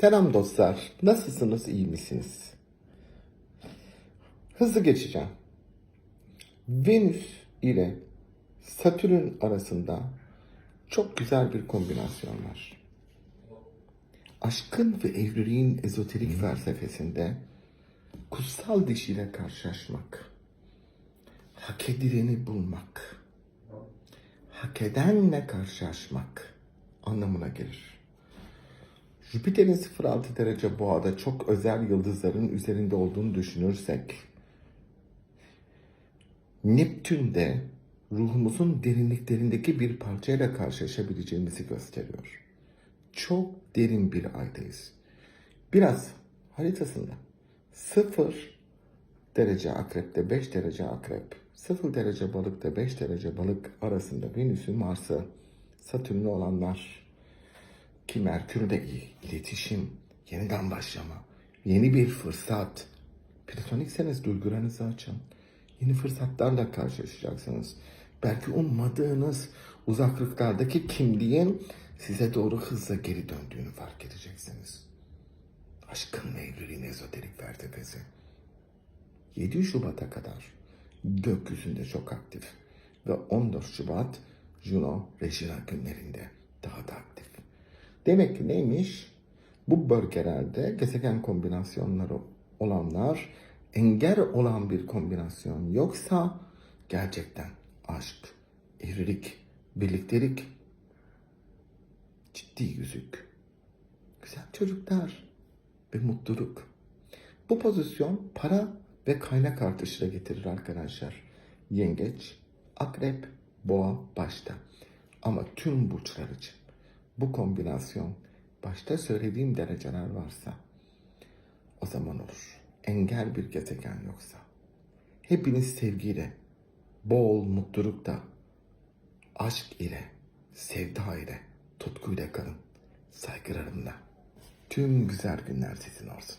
Selam dostlar. Nasılsınız? iyi misiniz? Hızlı geçeceğim. Venüs ile Satürn arasında çok güzel bir kombinasyon var. Aşkın ve evliliğin ezoterik felsefesinde kutsal dişiyle karşılaşmak, hak edileni bulmak, hak edenle karşılaşmak anlamına gelir. Jüpiter'in 06 derece boğada çok özel yıldızların üzerinde olduğunu düşünürsek, Neptün de ruhumuzun derinliklerindeki bir parçayla karşılaşabileceğimizi gösteriyor. Çok derin bir aydayız. Biraz haritasında 0 derece akrepte 5 derece akrep, 0 derece balıkta 5 derece balık arasında Venüs'ün Mars'ı, Satürn'ü olanlar ki Merkür'de iletişim, yeniden başlama, yeni bir fırsat. Platonikseniz duygularınızı açın. Yeni fırsatlarla karşılaşacaksınız. Belki ummadığınız uzaklıklardaki kimliğin size doğru hızla geri döndüğünü fark edeceksiniz. Aşkın ve evliliğin ezoterik felsefesi. 7 Şubat'a kadar gökyüzünde çok aktif ve 14 Şubat Juno Regina günlerinde. Demek ki neymiş? Bu bölgelerde gezegen kombinasyonları olanlar engel olan bir kombinasyon yoksa gerçekten aşk, evlilik, birliktelik, ciddi yüzük, güzel çocuklar ve mutluluk. Bu pozisyon para ve kaynak artışıyla getirir arkadaşlar. Yengeç, akrep, boğa başta. Ama tüm burçlar için bu kombinasyon başta söylediğim dereceler varsa o zaman olur. Engel bir gezegen yoksa. Hepiniz sevgiyle, bol mutlulukta, aşk ile, sevda ile, tutkuyla kalın. Saygılarımla. Tüm güzel günler sizin olsun.